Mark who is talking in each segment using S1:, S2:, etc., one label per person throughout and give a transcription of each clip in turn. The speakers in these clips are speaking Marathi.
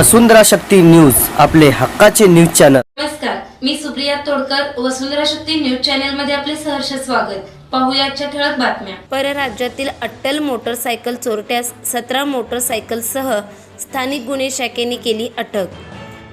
S1: वसुंधरा शक्ती न्यूज आपले हक्काचे न्यूज चॅनल.
S2: नमस्कार मी सुप्रिया तोडकर वसुंधरा शक्ती न्यूज चॅनलमध्ये आपले सहर्ष स्वागत. पाहूया आजच्या ठळक बातम्या.
S3: परराज्यातील अट्टल मोटरसायकल चोरट्यास सतरा मोटरसायकलसह स्थानिक गुन्हे शाखेने केली अटक.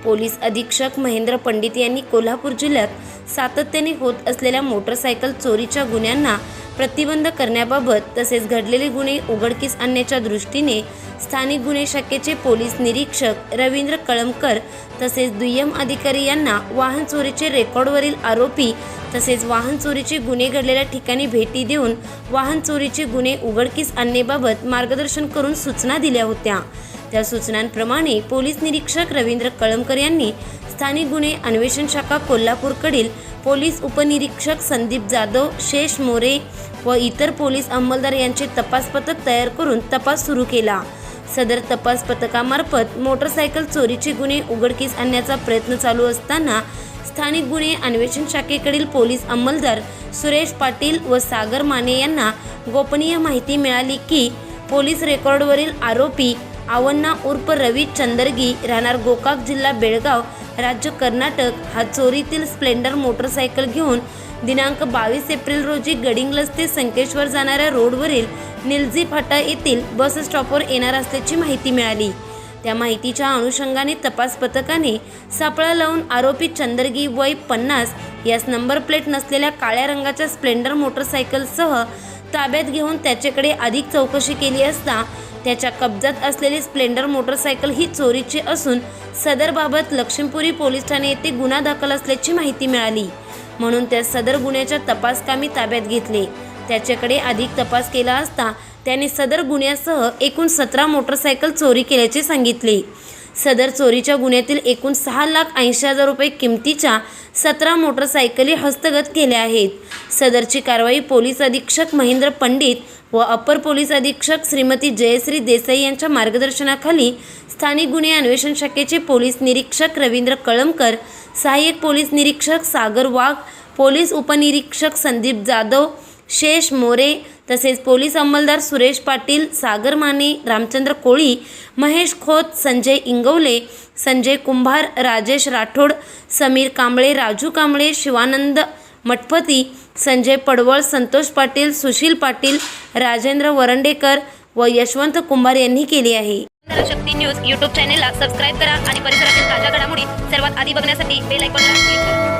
S3: पोलीस अधीक्षक महेंद्र पंडित यांनी कोल्हापूर जिल्ह्यात सातत्याने होत असलेल्या मोटरसायकल चोरीच्या गुन्ह्यांना प्रतिबंध करण्याबाबत तसेच घडलेले गुन्हे उघडकीस आणण्याच्या दृष्टीने स्थानिक गुन्हे शाखेचे पोलीस निरीक्षक रवींद्र कळमकर तसेच दुय्यम अधिकारी यांना वाहन चोरीचे रेकॉर्डवरील आरोपी तसेच वाहन चोरीचे गुन्हे घडलेल्या ठिकाणी भेटी देऊन वाहन चोरीचे गुन्हे उघडकीस आणण्याबाबत मार्गदर्शन करून सूचना दिल्या होत्या. त्या सूचनांप्रमाणे पोलीस निरीक्षक रवींद्र कळमकर यांनी स्थानिक गुन्हे अन्वेषण शाखा कोल्हापूरकडील पोलीस उपनिरीक्षक संदीप जाधव शेष मोरे व इतर पोलीस अंमलदार यांचे तपास पथक तयार करून तपास सुरू केला. सदर तपास पथकामार्फत मोटरसायकल चोरीचे गुन्हे उघडकीस आणण्याचा प्रयत्न चालू असताना स्थानिक गुन्हे अन्वेषण शाखेकडील पोलीस अंमलदार सुरेश पाटील व सागर माने यांना गोपनीय माहिती मिळाली की पोलीस रेकॉर्डवरील आरोपी आवन्ना उर्फ रवी चंदरगी राहणार गोकाक जिल्हा बेळगाव राज्य कर्नाटक. हा चोरीतील स्प्लेंडर मोटरसायकल घेऊन दिनांक बावीस एप्रिल रोजी गडिंग्लज ते संकेश्वर जाणाऱ्या रोडवरील निलजी फाटा येथील बस स्टॉपवर येणार असल्याची माहिती मिळाली. त्या माहितीच्या अनुषंगाने तपास पथकाने सापळा लावून आरोपी चंदरगी वय पन्नास यास नंबर प्लेट नसलेल्या काळ्या रंगाच्या स्प्लेंडर मोटरसायकलसह ताब्यात घेऊन त्याच्याकडे अधिक चौकशी केली असता त्याच्या कब्जात असलेली स्प्लेंडर मोटरसायकल ही चोरीची असून सदरबाबत लक्ष्मीपुरी पोलीस ठाणे येथे गुन्हा दाखल असल्याची माहिती मिळाली. म्हणून त्या सदर गुन्ह्याच्या तपासकामी ताब्यात घेतले. त्याच्याकडे अधिक तपास केला असता त्याने सदर गुन्ह्यासह एकूण सतरा मोटरसायकल चोरी केल्याचे सांगितले. सदर चोरीच्या गुन्ह्यातील एकूण सहा लाख ऐंशी हजार रुपये किमतीच्या सतरा मोटरसायकली हस्तगत केल्या आहेत. सदरची कारवाई पोलीस अधीक्षक महेंद्र पंडित व अपर पोलीस अधीक्षक श्रीमती जयश्री देसाई यांच्या मार्गदर्शनाखाली स्थानिक गुन्हे अन्वेषण शाखेचे पोलीस निरीक्षक रवींद्र कळमकर सहाय्यक पोलीस निरीक्षक सागर वाघ पोलीस उपनिरीक्षक संदीप जाधव शेष मोरे तसेच पोलीस अंमलदार सुरेश पाटील सागर माने रामचंद्र कोळी महेश खोत संजय इंगवले संजय कुंभार राजेश राठोड समीर कांबळे राजू कांबळे शिवानंद मठपती संजय पडवळ संतोष पाटील सुशील पाटील राजेंद्र वरंडेकर व यशवंत कुंभार यांनी केली आहे.
S4: शक्ती न्यूज यूट्यूब चॅनेलला सबस्क्राईब करा आणि परिसरातील ताज्या घडामोडी सर्वात आधी बघण्यासाठी बेल आयकॉनला क्लिक करा.